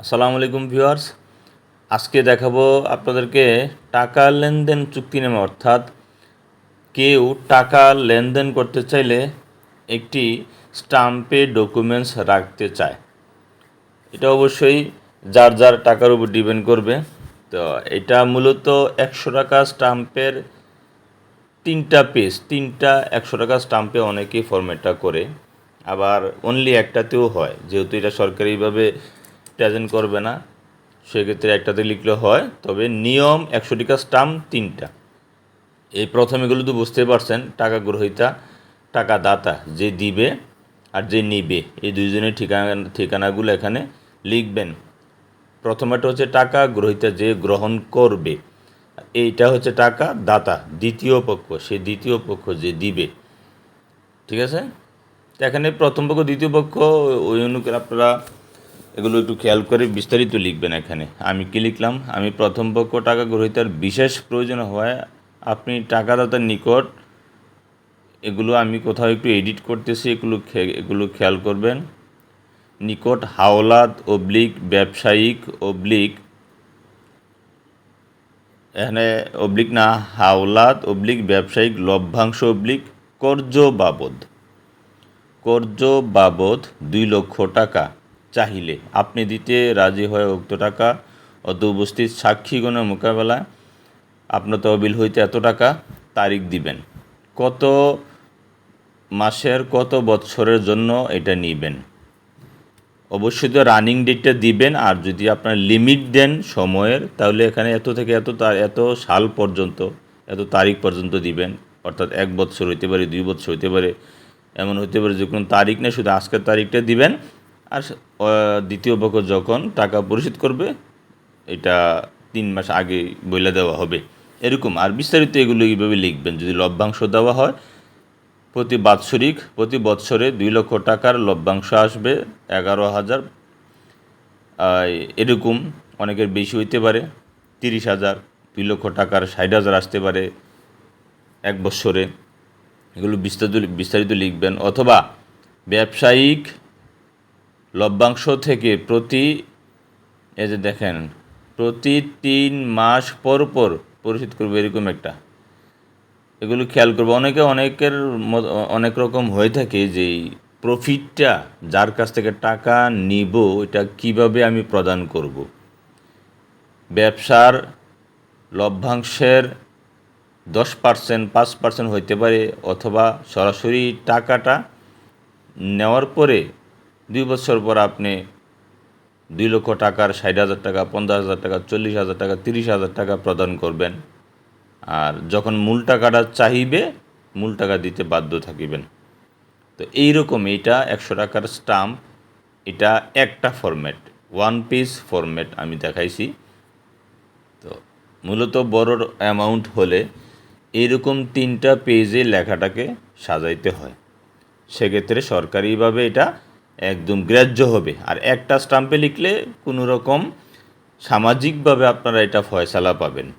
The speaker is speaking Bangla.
আসসালামু আলাইকুম ভিউয়ার্স। আজকে দেখাবো আপনাদেরকে টাকা লেনদেন চুক্তি চুক্তিনামা অর্থাৎ কেউ টাকা লেনদেন করতে চাইলে একটি স্টাম্পে ডকুমেন্টস রাখতে চায়। এটা অবশ্যই যার যার টাকার উপর ডিপেন্ড করবে। তো এটা মূলত একশো টাকা স্টাম্পের তিনটা পেজ তিনটা একশো টাকা স্টাম্পে অনেকেই ফরম্যাটটা করে। আবার অনলি একটাতেও হয়, যেহেতু এটা সরকারিভাবে প্রেজেন্ট করবে না, সেক্ষেত্রে একটাতে লিখলে হয়, তবে নিয়ম একশো টিকা স্টাম্প তিনটা। এই প্রথম এগুলো তো বুঝতে পারছেন, টাকা গ্রহীতা, টাকা দাতা, যে দিবে আর যে নিবে, এই দুইজনের ঠিকানা, ঠিকানাগুলো এখানে লিখবেন। প্রথমটা হচ্ছে টাকা গ্রহীতা যে গ্রহণ করবে, এইটা হচ্ছে টাকা দাতা, দ্বিতীয় পক্ষ, সে দ্বিতীয় পক্ষ যে দিবে। ঠিক আছে? এখানে প্রথম পক্ষ, দ্বিতীয় পক্ষ, ওই অনুযায়ী আপনারা এগুলো একটু খেয়াল করে বিস্তারিত লিখবেন এখানে। আমি কি লিখলাম? আমি প্রথম পক্ষ টাকা গ্রহীতার বিশেষ প্রয়োজন হওয়ায় আপনি টাকাদাতার নিকট এগুলো আমি কোথাও একটু এডিট করতেছি, এগুলো এগুলো খেয়াল করবেন। নিকট হাওলাত অবলিক, ব্যবসায়িক অবলিক, এখানে অবলিক না, হাওলাত অবলিক, ব্যবসায়িক, লভ্যাংশ অবলিক কর্য বাবদ। কর্য বাবদ দুই লক্ষ টাকা। চাহিলে। আপনি দিতে রাজি হয়ে উক্ত টাকা অত উপস্থিত সাক্ষীগণের মোকাবেলায় আপনার তহবিল হইতে এত টাকা তারিখ দিবেন। কত মাসের কত বৎসরের জন্য এটা নিবেন। অবশ্যই তো রানিং ডেটটা দিবেন, আর যদি আপনার লিমিট দেন সময়ের, তাহলে এখানে এত থেকে এত তা- এত সাল পর্যন্ত, এত তারিখ পর্যন্ত দিবেন। অর্থাৎ এক বছর হইতে পারে, দুই বছর হইতে পারে, এমন হইতে পারে যে কোনো তারিখ নেই শুধু আজকের তারিখটা দিবেন আর দ্বিতীয় পক্ষ যখন টাকা পরিশোধ করবে, এটা তিন মাস আগে বইলে দেওয়া হবে। এরকম। আর বিস্তারিত এগুলো এইভাবে লিখবেন। যদি লভ্যাংশ দেওয়া হয়, প্রতি বাৎসরিক, প্রতি বৎসরে দুই লক্ষ টাকার লভ্যাংশ আসবে, এগারো হাজার। এরকম অনেকের বেশি হইতে পারে, তিরিশ হাজার, দুই লক্ষ টাকার ষাট হাজার আসতে পারে এক বৎসরে। এগুলো বিস্তারিত বিস্তারিত লিখবেন। অথবা ব্যবসায়িক লভ্যাংশ থেকে প্রতি, এই যে দেখেন, প্রতি তিন মাস পর পর পরিশোধ করবে, এরকম একটা। এগুলো খেয়াল করব, অনেকে অনেকের অনেক রকম হয়ে থাকে যে প্রফিটটা যার কাছ থেকে টাকা নিব, এটা কীভাবে আমি প্রদান করব। ব্যবসার লভ্যাংশের দশ পার্সেন্ট পাঁচ পার্সেন্ট হইতে পারে, অথবা সরাসরি টাকাটা নেওয়ার পরে দুই বছর পর আপনি দুই লক্ষ টাকার, ষাট হাজার টাকা, পঞ্চাশ হাজার টাকা, চল্লিশ হাজার টাকা, তিরিশ হাজার টাকা প্রদান করবেন। আর যখন মূল টাকাটা চাহিবে, মূল টাকা দিতে বাধ্য থাকিবেন। তো এই এইরকম এইটা একশো টাকার স্টাম্প এটা একটা ফরম্যাট ওয়ান পিস ফরম্যাট আমি দেখাইছি। তো মূলত বড় অ্যামাউন্ট হলে এইরকম তিনটা পেজে লেখাটাকে সাজাইতে হয়। সেক্ষেত্রে সরকারিভাবে এটা একদম গ্রাহ্য হবে। আর একটা স্টাম্পে লিখলে কোনো রকম সামাজিকভাবে আপনারা এটা ফয়সালা পাবেন।